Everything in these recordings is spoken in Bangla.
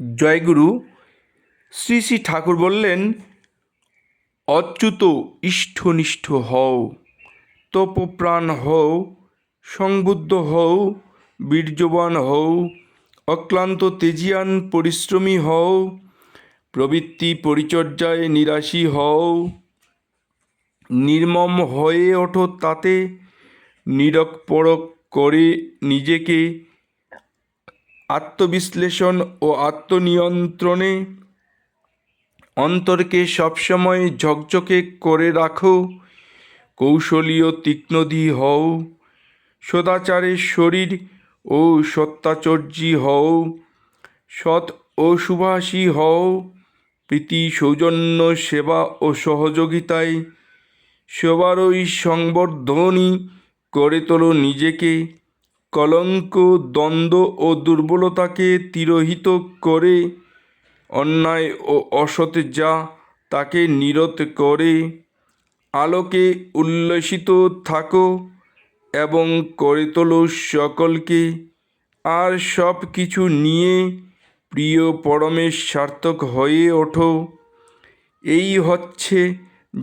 জয়গুরু শ্রী শ্রী ঠাকুর বললেন, অচ্যুত ইষ্ঠনিষ্ঠ হও, তপপ্রাণ হও, সংবুদ্ধ হও, বীর্যবান হও, অক্লান্ত তেজিয়ান পরিশ্রমী হও, প্রবৃত্তি পরিচর্যায় নিরাশী হও, নির্মম হয়ে ওঠো তাতে, নিরক পরক করে নিজেকে আত্মবিশ্লেষণ ও আত্মনিয়ন্ত্রণে অন্তরকে সবসময় ঝকঝকে করে রাখো, কৌশলীয় তীক্ষ্ণধী হও সদাচারের শরীর ও সত্যাচর্যী হও, সৎ ও সুভাষী হও, প্রীতি, সৌজন্য, সেবা ও সহযোগিতায় সবারই সংবর্ধনী করে তোলো নিজেকে। কলঙ্ক, দ্বন্দ্ব ও দুর্বলতাকে তিরোহিত করে, অন্যায় ও অসৎ যা তাকে নিরত করে, আলোকে উল্লসিত থাকো এবং করে তোলো সকলকে, আর সব কিছু নিয়ে প্রিয় পরমের সার্থক হয়ে ওঠো। এই হচ্ছে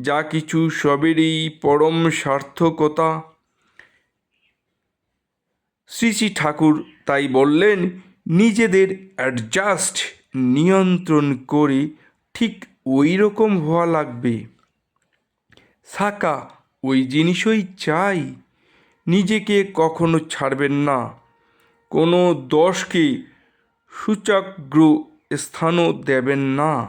যা কিছু সবেরই পরম সার্থকতা। শ্রী শ্রী ঠাকুর তাই বললেন, নিজেদের অ্যাডজাস্ট নিয়ন্ত্রণ করে, ঠিক ওই রকম হওয়া লাগবে। সাকা, ওই জিনিসই চাই। নিজেকে কখনো ছাড়বেন না। কোনো দশকে সূচাগ্র স্থানও দেবেন না।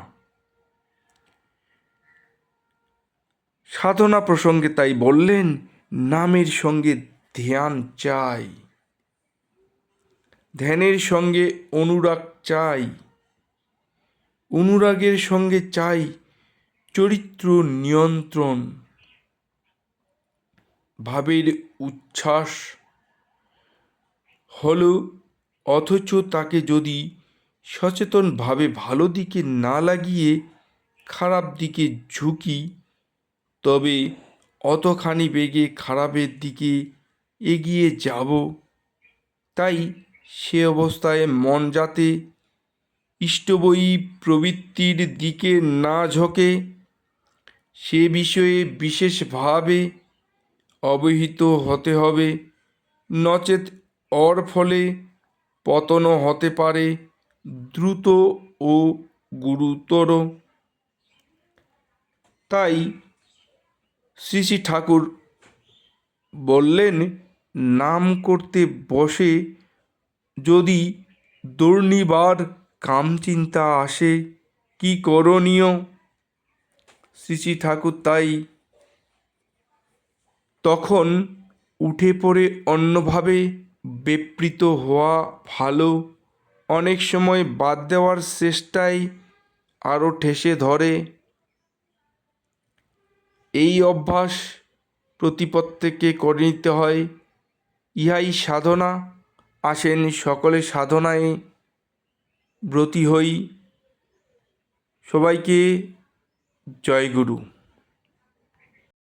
সাধনা প্রসঙ্গে তাই বললেন, নামের সঙ্গে ধ্যান চাই। ধ্যানের সঙ্গে অনুরাগ চাই, অনুরাগের সঙ্গে চাই চরিত্র নিয়ন্ত্রণ। ভাবের উচ্ছ্বাস হলো অথচ তাকে যদি সচেতনভাবে ভালো দিকে না লাগিয়ে খারাপ দিকে ঝুঁকি, তবে অতখানি বেগে খারাপের দিকে এগিয়ে যাব, তাই সে অবস্থায় মন যাতে ইষ্টবয়ী প্রবৃত্তির দিকে না ঝোঁকে, সে বিষয়ে বিশেষভাবে অবহিত হতে হবে। নচেত অর ফলে পতনও হতে পারে, দ্রুত ও গুরুতর। তাই শ্রী শ্রী ঠাকুর বললেন, নাম করতে বসে যদি দুর্নিবার কামচিন্তা আসে, কি করণীয়? শ্রী শ্রী ঠাকুর তাই তখন উঠে পড়ে অন্যভাবে বিবৃত হওয়া ভালো। অনেক সময় বাদ দেওয়ার চেষ্টায় আরও ঠেসে ধরে। এই অভ্যাস প্রতিপত্তিকে করে নিতে হয়, ইহাই সাধনা। আসেন সকলে সাধনায় ব্রতী হই। সবাইকে জয় গুরু।